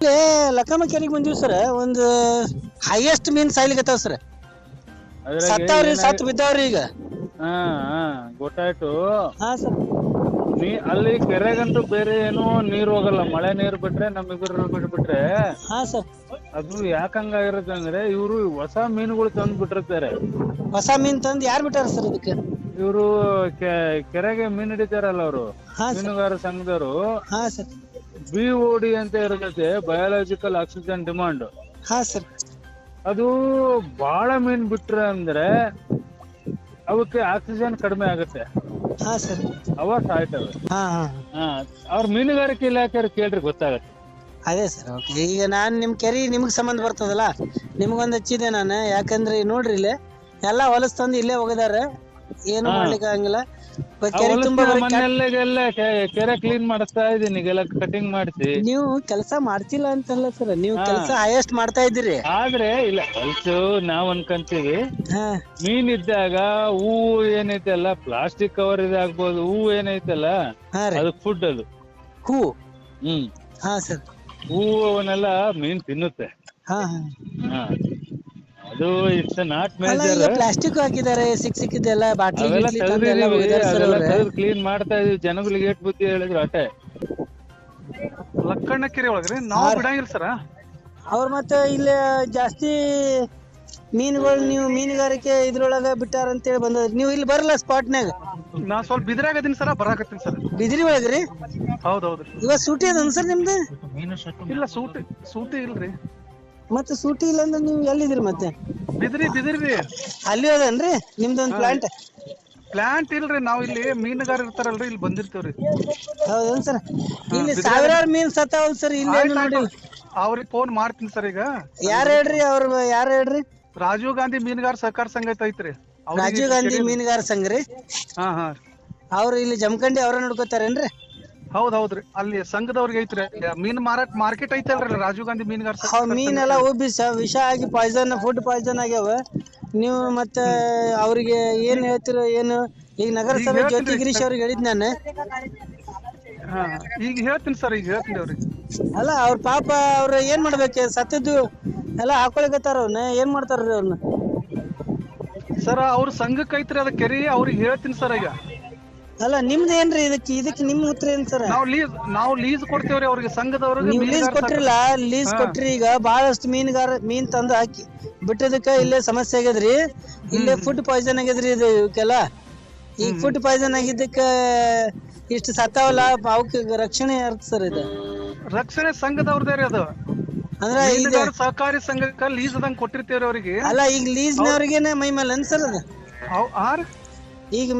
ಇಲ್ಲೇ ಲಕ್ಕಮ್ಮ ಕೆರೆಗೆ ಬಂದಿವಿ ಸರ್. ಒಂದು ಹೈಯೆಸ್ಟ್ ಮೀನ್ ಸಾಯ್ಲಿಕತ್ತಾವ ಸರ್. ಸತ್ತಾವ್ರಿ ಸತ್ ಬಿದ್ದಾವ್ರಿ ಈಗ. ಹಾ ಹಾ ಗೊತ್ತಾಯ್ತು. ಹಾ ಸರ್. ನೀ ಅಲ್ಲಿ ಕೆರೆಗಂತೂ ಬೇರೆ ಏನು ನೀರು ಹೋಗಲ್ಲ. ಮಳೆ ನೀರು ಬಿಟ್ರೆ ನಮ್ಮಿಬ್ಬರು ಬಿಟ್ಬಿಟ್ರೆ ಹಾ ಸರ್. ಅದು ಯಾಕಂಗಾಗಿರುತ್ತೆ ಅಂದ್ರೆ ಇವರು ಹೊಸ ಮೀನುಗಳು ತಂದು ಬಿಟ್ಟಿರ್ತಾರೆ. ಹೊಸ ಮೀನ್ ತಂದ್ ಯಾರು ಬಿಟ್ಟಾರ ಸರ್ ಇದಕ್ಕೆ? ಇವರು ಕೆರೆಗೆ ಮೀನ್ ಹಿಡಿತಾರಲ್ಲ ಅವರು. ಹಾ ಸರ್. ಮೀನುಗಾರ ಸಂಘದವರು. ಹಾ ಸರ್. ಬಿ ಡಿ ಅಂತ ಇರುತ್ತೆ ಬಯಾಲಜಿಕಲ್ ಆಕ್ಸಿಜನ್ ಡಿಮಾಂಡ್ ಹಾ ಸರ್. ಅದು ಬಹಳ ಮೀನ್ ಬಿಟ್ರೆ ಅಂದ್ರೆ ಅವಕ್ಕೆ ಆಕ್ಸಿಜನ್ ಕಡಿಮೆ ಆಗುತ್ತೆ. ಹಾ ಸರ್. ಅವ ಸಾಯ್ತವೆ. ಹಾ ಹಾ. ಹಾ ಅವ್ರ ಮೀನುಗಾರಿಕೆ ಇಲಾಖೆ ಕೇಳ್ರಿ ಗೊತ್ತಾಗತ್ತೆ. ಅದೇ ಸರ್ ಓಕೆ. ಈಗ ನಾನು ನಿಮ್ಮ ಕೆರಿ ನಿಮ್ಗೆ ಸಂಬಂಧ ಬರ್ತದಲ್ಲ ನಿಮ್ಗೊಂದು ಹಚ್ಚಿದೆ ನಾನು. ಯಾಕಂದ್ರೆ ನೋಡ್ರಿ ಇಲ್ಲಿ ಎಲ್ಲ ಹೊಲಸ್ ತಂದು ಇಲ್ಲೇ ಹೋಗಿದಾರೆ ಏನು ಮಾಡ್ಲಿಕ್ಕೆ ಆಗಂಗಿಲ್ಲ ಕೆರೆ ತುಂಬಾ ಮನೆಯಲ್ಲೆಲ್ಲ ಕೆರೆ ಕ್ಲೀನ್ ಮಾಡಿಸ್ತಾ ಇದೀನಿ ಈಗೆಲ್ಲ ಕಟಿಂಗ್ ಮಾಡಿಸಿ. ನೀವು ಕೆಲಸ ಮಾಡ್ತಿಲ್ಲ ಅಂತಲ್ಲ ಸರ್ ನೀವು ಕೆಲಸ ಹೈಯೆಸ್ಟ್ ಮಾಡ್ತಾ ಇದ್ದೀರಿ. ಆದ್ರೆ ಇಲ್ಲ ಹೊಲ್ಸು ನಾವ್ ಅನ್ಕಂತೀವಿ. ಮೀನ್ ಇದ್ದಾಗ ಹೂವು ಏನೈತಲ್ಲ ಪ್ಲಾಸ್ಟಿಕ್ ಕವರ್ ಇದಾಗ್ಬೋದು ಹೂವು ಏನೈತಲ್ಲ ಅದು ಫುಡ್ ಅದು. ಹೂ. ಹ್ಮ್. ಹಾ ಸರ್ ಹೂವು ಅವನ್ನೆಲ್ಲ ಮೀನ್ ತಿನ್ನುತ್ತೆ. ಅದು ಇಟ್ಸ್ ನಾಟ್ ಮೇಜರ್ ಪ್ಲಾಸ್ಟಿಕ್ ಹಾಕಿದ್ದಾರೆ ಸಿಕ್ ಸಿಕ್ಕಿದ್ದೆಲ್ಲ ಬಾಟ್ಲಿ ಕ್ಲೀನ್ ಮಾಡ್ತಾ ಇದೀವಿ ಜನಗಳಿಗೆ ಏಟ್ ಬುದ್ಧಿ ಹೇಳಿದ್ರು ಅಟೆ ಲಕ್ಕಣ್ಣ ಕೆರೆ ಒಳಗ್ರಿ? ನಾವು ಬಿಡಂಗಿಲ್ಲ ಸರ. ಅವ್ರ ಮತ್ತೆ ಇಲ್ಲಿ ಜಾಸ್ತಿ ಮೀನುಗಳು ನೀವು ಮೀನುಗಾರಿಕೆ ಇದ್ರೊಳಗ ಬಿಟ್ಟಾರ ಅಂತೇಳಿ ಬಂದದ್ರಿ. ನೀವು ಇಲ್ಲಿ ಬರಲ್ಲ ಸ್ಪಾಟ್ನಾಗ ನಾ ಸ್ವಲ್ಪ ಬಿದ್ರಾಗದೀನಿ ಸರ ಬರಾಕತ್ತೀನಿ ಸರ್. ಬಿದಿರಿ ಒಳಗ್ರಿ? ಹೌದೌದ್ರಿ ಇವತ್ತು ಸೂಟಿ ಅದ ಸರ್ ನಿಮ್ದು? ಇಲ್ಲ ಸೂಟಿ ಸೂಟಿ ಇಲ್ರಿ. ಮತ್ತೆ ಸೂಟಿ ಇಲ್ಲ ಅಂದ್ರೆ ನೀವು ಎಲ್ಲಿದ್ರಿ ಮತ್ತೆ? ಬಿದ್ರಿ ಬಿದ್ರಿ ಅಲ್ಲಿ ಅದನ್ರಿ ನಿಮ್ದು ಒಂದು ಪ್ಲಾಂಟ್ ಪ್ಲಾಂಟ್ ಇಲ್ರಿ ನಾವ್ ಇಲ್ಲಿ ಮೀನುಗಾರ ಇರ್ತಾರಲ್ರಿ ಇಲ್ಲಿ ಬಂದಿರ್ತೇವ್ರಿ. ಹೌದೇನ್ ಸರ್. ಇಲ್ಲಿ ಸಾವಿರಾರು ಮೀನ್ ಸತ್ತಾವಲ್ ಸರ್ ಇಲ್ಲಿ ನೋಡಿ. ಅವ್ರಿಗೆ ಫೋನ್ ಮಾಡ್ತೀನಿ ಸರ್ ಈಗ. ಯಾರು ಹೇಳ್ರಿ ಅವ್ರ ಯಾರು ಹೇಳ್ರಿ? ರಾಜೀವ್ ಗಾಂಧಿ ಮೀನುಗಾರ ಸಹಕಾರ ಸಂಘ ಐತ್ ಐತ್ರಿ. ಅವ್ರಿಗೆ ರಾಜೀವ್ ಗಾಂಧಿ ಮೀನುಗಾರ ಸಂಘ ರೀ? ಹಾ ಹಾ ಅವ್ರು ಇಲ್ಲಿ ಜಮಖಂಡಿ ಅವ್ರ ನೋಡ್ಕೋತಾರೇನ್ರಿ? ಹೌದ್ ಹೌದ್ರಿ. ಅಲ್ಲಿ ಸಂಘದವ್ರಿಗೆ ಐತ್ರಿ. ಮೀನ್ ಮಾರಾಟ ಮಾರ್ಕೆಟ್ ಐತಲ್ರಿ ರಾಜೀವ್ ಗಾಂಧಿ ಮೀನುಗಾರ ಮೀನ್ ಎಲ್ಲ ಮೀನೆಲ್ಲ ಉಬ್ಬಿ ವಿಷ ಆಗಿ ಪಾಯ್ಸನ್ ಫುಡ್ ಪಾಯ್ಸನ್ ಆಗ್ಯಾವ. ನೀವು ಮತ್ತೆ ಅವ್ರಿಗೆ ಏನ್ ಹೇಳ್ತಿರೋ ಏನು? ಈಗ ನಗರಸಭೆ ಜ್ಯೋತಿ ಗಿರೀಶ್ ಅವ್ರಿಗೆ ಹೇಳಿದ್ ನಾನು. ಹಾ ಈಗ ಹೇಳ್ತೀನಿ ಸರ್ ಈಗ ಹೇಳ್ತೀನಿ ಅವ್ರಿಗೆ. ಅಲ್ಲ ಅವ್ರ ಪಾಪ ಅವ್ರ ಏನ್ ಮಾಡ್ಬೇಕು? ಸತ್ತದ್ದು ಎಲ್ಲ ಹಾಕೊಳಕತ್ತಾರ ಅವ್ನ ಏನ್ ಮಾಡ್ತಾರ್ರಿ ಅವ್ನ ಸರ್ ಅವ್ರ ಸಂಘಕ್ಕೆ ಐತ್ರಿ ಅದ ಕೆರಿ ಅವ್ರಿಗೆ ಹೇಳ್ತೀನಿ ಸರ್ ಈಗ. ಅಲ್ಲ ನಿಮ್ದು ಏನ್ರಿ ಇದಕ್ಕೆ ಇದಕ್ಕೆ ನಿಮ್ ಉತ್ತರ ಏನ್ ಸರ್? ನಾವು ಲೀಸ್ ನಾವು ಲೀಸ್ ಕೊಡ್ತೇವ್ರಿ ಅವ್ರಿಗೆ ಸಂಘದವ್ರಿಗೆ ನೀವು ಲೀಸ್ ಕೊಟ್ರಿಲ್ಲ ಲೀಸ್ ಕೊಟ್ರಿ ಈಗ ಬಹಳಷ್ಟು ಮೀನುಗಾರ ಮೀನ್ ತಂದು ಹಾಕಿ. ಬಿಟ್ಟದಕ್ಕ ಇಲ್ಲೇ ಸಮಸ್ಯೆ ಆಗ್ಯದ್ರಿ. ಇಲ್ಲೇ ಫುಡ್ ಪಾಯ್ಸನ್ ಆಗ್ಯದ್ರಿ ಇದು ಇವಕ್ಕೆಲ್ಲ. ಈಗ ಫುಡ್ ಪಾಯ್ಸನ್ ಆಗಿದ್ದಕ್ಕ ಇಷ್ಟು ಸತ್ತಾವಲ್ಲ ಅವಕ್ಕೆ ರಕ್ಷಣೆ ಅರ್ಥ ಸರ್ ಇದು? ರಕ್ಷಣೆ ಸಂಘದವ್ರದೇ ರೀ ಅದು. ಅಂದ್ರೆ ಈಗ ಸಹಕಾರಿ ಸಂಘಕ್ಕ ಲೀಸ್ ಅದಂಗ್ ಕೊಟ್ಟಿರ್ತೇವ್ರಿ ಅವ್ರಿಗೆ. ಅಲ್ಲ ಈಗ ಲೀಸ್ನವ್ರಿಗೇನೆ ಮೈ ಮೇಲೆ ಅನ್ಸರ್ ಅದು? ಈಗ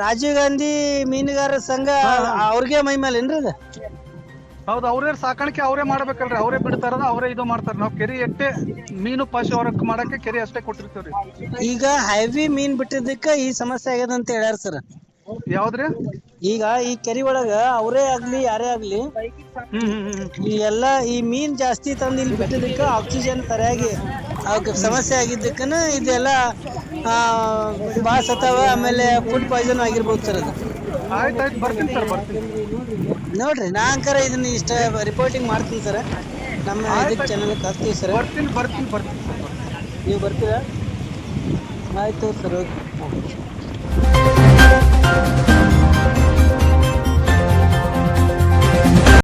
ರಾಜೀವ್ ಗಾಂಧಿ ಮೀನುಗಾರರ ಸಂಘ ಅವ್ರಿಗೆ ಮೈ ಮೇಲೆ ಏನ್ರಿ ಅದ? ಹೌದು ಅವ್ರೇ ಸಾಕಾಣಿಕೆ ಅವರೇ ಮಾಡ್ಬೇಕಲ್ರಿ. ಅವರೇ ಬಿಡ್ತಾರ ಅವರೇ ಇದು ಮಾಡ್ತಾರ. ನಾವು ಕೆರೆ ಎಟ್ಟೆ ಮೀನು ಪಶು ಹೊರಕ್ ಮಾಡಕ್ಕೆ ಕೆರೆ ಅಷ್ಟೇ ಕೊಟ್ಟಿರ್ತೇವ್ರಿ. ಈಗ ಹೆವಿ ಮೀನ್ ಬಿಟ್ಟಿದ್ದಕ್ಕ ಈ ಸಮಸ್ಯೆ ಆಗ್ಯದ ಅಂತ ಹೇಳ್ಯಾರ ಸರ್ ಯಾವ್ದ್ರಿ? ಈಗ ಈ ಕೆರೆ ಒಳಗ ಅವರೇ ಆಗ್ಲಿ ಯಾರೇ ಆಗ್ಲಿ ಹ್ಮ್ ಹ್ಮ್ ಹ್ಮ್ ಈ ಎಲ್ಲ ಈ ಮೀನ್ ಜಾಸ್ತಿ ತಂದು ಇಲ್ಲಿ ಬಿಟ್ಟಿದ್ದಕ್ಕ ಆಕ್ಸಿಜನ್ ಸರಿಯಾಗಿ ಅವಕ್ಕೆ ಸಮಸ್ಯೆ ಆಗಿದ್ದಕ್ಕೂ ಇದೆಲ್ಲ ಬಾಸ್ ಅಥವಾ ಆಮೇಲೆ ಫುಡ್ ಪಾಯ್ಸನ್ ಆಗಿರ್ಬೋದು ಸರ್ ಅದು. ಬರ್ತೀನಿ ನೋಡ್ರಿ ನಾಂಕರ ಇದನ್ನ ಇಷ್ಟ ರಿಪೋರ್ಟಿಂಗ್ ಮಾಡ್ತೀನಿ ಸರ್ ನಮ್ಮ ಇದಕ್ಕೆ ಚಾನಲ್ ಕರ್ತೀವಿ ಸರ್ ನೀವು ಬರ್ತೀರಾ? ಆಯ್ತು ಸರ್ ಓಕೆ.